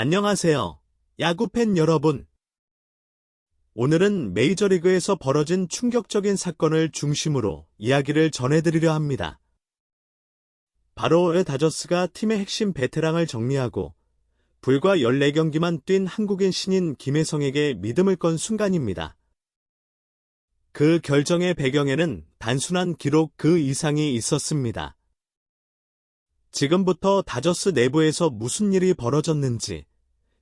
안녕하세요. 야구팬 여러분. 오늘은 메이저리그에서 벌어진 충격적인 사건을 중심으로 이야기를 전해드리려 합니다. 바로 의 다저스가 팀의 핵심 베테랑을 정리하고 불과 14경기만 뛴 한국인 신인 김혜성에게 믿음을 건 순간입니다. 그 결정의 배경에는 단순한 기록 그 이상이 있었습니다. 지금부터 다저스 내부에서 무슨 일이 벌어졌는지,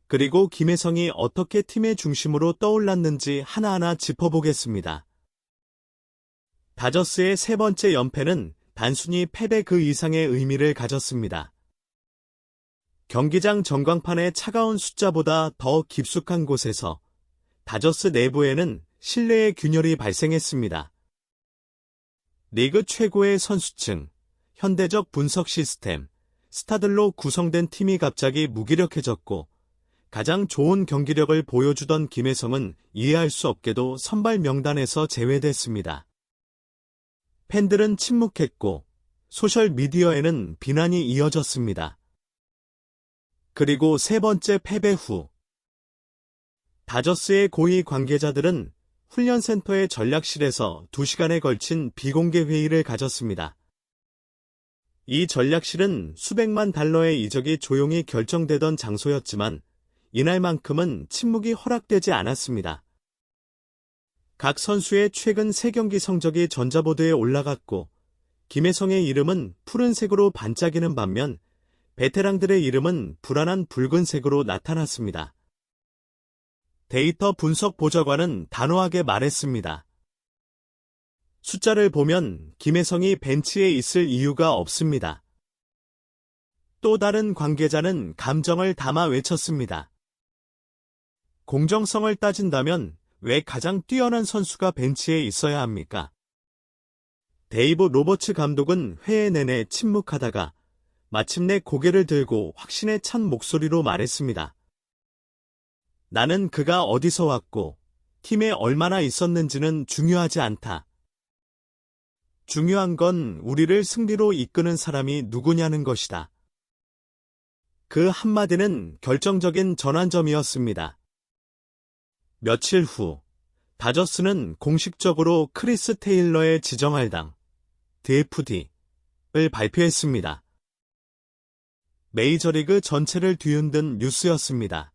그리고 김혜성이 어떻게 팀의 중심으로 떠올랐는지 하나하나 짚어보겠습니다. 다저스의 세 번째 연패는 단순히 패배 그 이상의 의미를 가졌습니다. 경기장 전광판의 차가운 숫자보다 더 깊숙한 곳에서 다저스 내부에는 신뢰의 균열이 발생했습니다. 리그 최고의 선수층, 현대적 분석 시스템, 스타들로 구성된 팀이 갑자기 무기력해졌고 가장 좋은 경기력을 보여주던 김혜성은 이해할 수 없게도 선발 명단에서 제외됐습니다. 팬들은 침묵했고 소셜미디어에는 비난이 이어졌습니다. 그리고 세 번째 패배 후 다저스의 고위 관계자들은 훈련센터의 전략실에서 2시간에 걸친 비공개 회의를 가졌습니다. 이 전략실은 수백만 달러의 이적이 조용히 결정되던 장소였지만 이날만큼은 침묵이 허락되지 않았습니다. 각 선수의 최근 3경기 성적이 전자보드에 올라갔고 김혜성의 이름은 푸른색으로 반짝이는 반면 베테랑들의 이름은 불안한 붉은색으로 나타났습니다. 데이터 분석 보좌관은 단호하게 말했습니다. 숫자를 보면 김혜성이 벤치에 있을 이유가 없습니다. 또 다른 관계자는 감정을 담아 외쳤습니다. 공정성을 따진다면 왜 가장 뛰어난 선수가 벤치에 있어야 합니까? 데이브 로버츠 감독은 회의 내내 침묵하다가 마침내 고개를 들고 확신에 찬 목소리로 말했습니다. 나는 그가 어디서 왔고 팀에 얼마나 있었는지는 중요하지 않다. 중요한 건 우리를 승리로 이끄는 사람이 누구냐는 것이다. 그 한마디는 결정적인 전환점이었습니다. 며칠 후, 다저스는 공식적으로 크리스 테일러의 지정할 당, DFD를 발표했습니다. 메이저리그 전체를 뒤흔든 뉴스였습니다.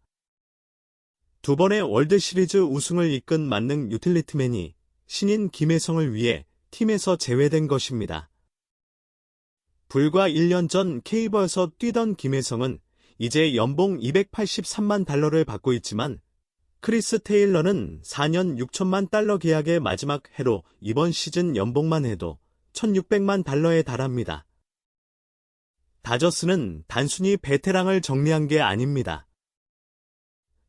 두 번의 월드시리즈 우승을 이끈 만능 유틸리티맨이 신인 김혜성을 위해 팀에서 제외된 것입니다. 불과 1년 전 케이버에서 뛰던 김혜성은 이제 연봉 283만 달러를 받고 있지만 크리스 테일러는 4년 6천만 달러 계약의 마지막 해로 이번 시즌 연봉만 해도 1600만 달러에 달합니다. 다저스는 단순히 베테랑을 정리한 게 아닙니다.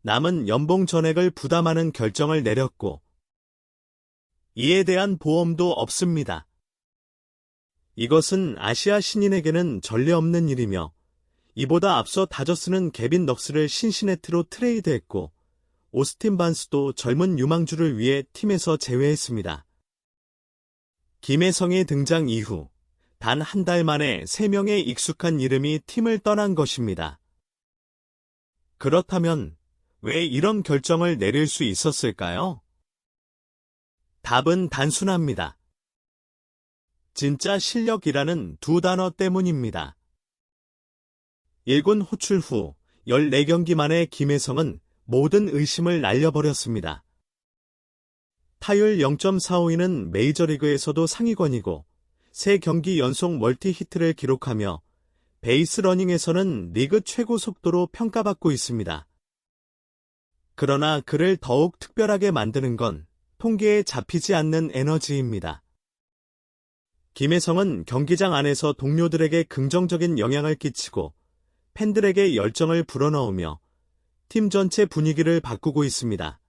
남은 연봉 전액을 부담하는 결정을 내렸고 이에 대한 보험도 없습니다. 이것은 아시아 신인에게는 전례 없는 일이며 이보다 앞서 다저스는 개빈 넉스를 신시네트로 트레이드했고 오스틴 반스도 젊은 유망주를 위해 팀에서 제외했습니다. 김혜성의 등장 이후 단 한 달 만에 3명의 익숙한 이름이 팀을 떠난 것입니다. 그렇다면 왜 이런 결정을 내릴 수 있었을까요? 답은 단순합니다. 진짜 실력이라는 두 단어 때문입니다. 1군 호출 후 14경기 만에 김혜성은 모든 의심을 날려버렸습니다. 타율 0.45는 메이저리그에서도 상위권이고 3경기 연속 멀티 히트를 기록하며 베이스 러닝에서는 리그 최고 속도로 평가받고 있습니다. 그러나 그를 더욱 특별하게 만드는 건 통계에 잡히지 않는 에너지입니다. 김혜성은 경기장 안에서 동료들에게 긍정적인 영향을 끼치고 팬들에게 열정을 불어넣으며 팀 전체 분위기를 바꾸고 있습니다.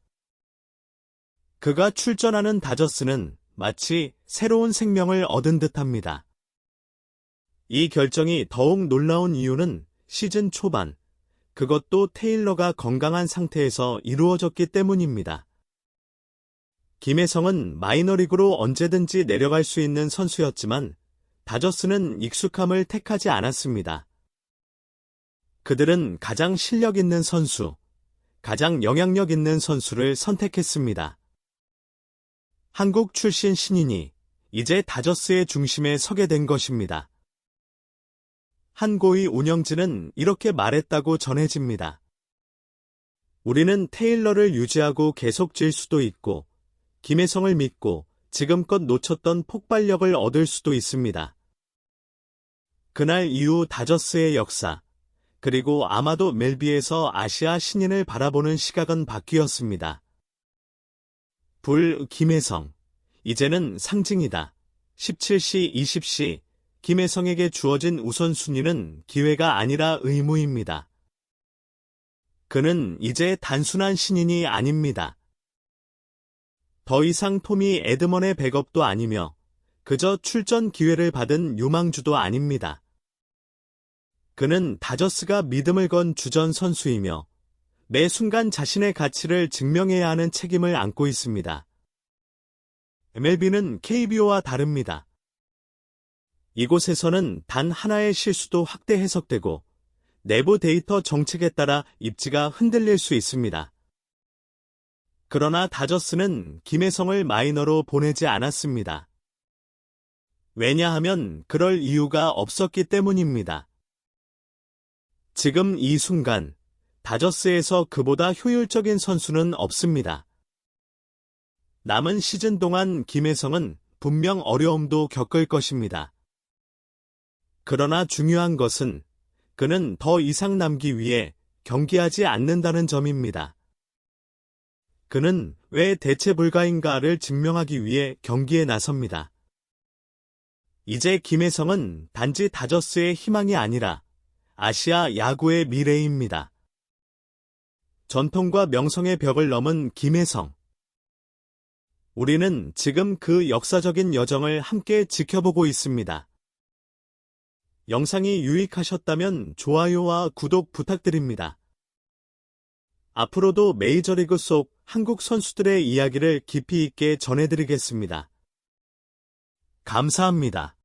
그가 출전하는 다저스는 마치 새로운 생명을 얻은 듯합니다. 이 결정이 더욱 놀라운 이유는 시즌 초반 그것도 테일러가 건강한 상태에서 이루어졌기 때문입니다. 김혜성은 마이너리그로 언제든지 내려갈 수 있는 선수였지만 다저스는 익숙함을 택하지 않았습니다. 그들은 가장 실력 있는 선수, 가장 영향력 있는 선수를 선택했습니다. 한국 출신 신인이 이제 다저스의 중심에 서게 된 것입니다. 한 고위 운영진은 이렇게 말했다고 전해집니다. 우리는 테일러를 유지하고 계속 질 수도 있고, 김혜성을 믿고 지금껏 놓쳤던 폭발력을 얻을 수도 있습니다. 그날 이후 다저스의 역사, 그리고 아마도 멜비에서 아시아 신인을 바라보는 시각은 바뀌었습니다. 불 김혜성, 이제는 상징이다. 17시 20시 김혜성에게 주어진 우선순위는 기회가 아니라 의무입니다. 그는 이제 단순한 신인이 아닙니다. 더 이상 토미 에드먼의 백업도 아니며 그저 출전 기회를 받은 유망주도 아닙니다. 그는 다저스가 믿음을 건 주전 선수이며 매 순간 자신의 가치를 증명해야 하는 책임을 안고 있습니다. MLB는 KBO와 다릅니다. 이곳에서는 단 하나의 실수도 확대 해석되고 내부 데이터 정책에 따라 입지가 흔들릴 수 있습니다. 그러나 다저스는 김혜성을 마이너로 보내지 않았습니다. 왜냐하면 그럴 이유가 없었기 때문입니다. 지금 이 순간 다저스에서 그보다 효율적인 선수는 없습니다. 남은 시즌 동안 김혜성은 분명 어려움도 겪을 것입니다. 그러나 중요한 것은 그는 더 이상 남기 위해 경기하지 않는다는 점입니다. 그는 왜 대체 불가인가를 증명하기 위해 경기에 나섭니다. 이제 김혜성은 단지 다저스의 희망이 아니라 아시아 야구의 미래입니다. 전통과 명성의 벽을 넘은 김혜성. 우리는 지금 그 역사적인 여정을 함께 지켜보고 있습니다. 영상이 유익하셨다면 좋아요와 구독 부탁드립니다. 앞으로도 메이저리그 속 한국 선수들의 이야기를 깊이 있게 전해드리겠습니다. 감사합니다.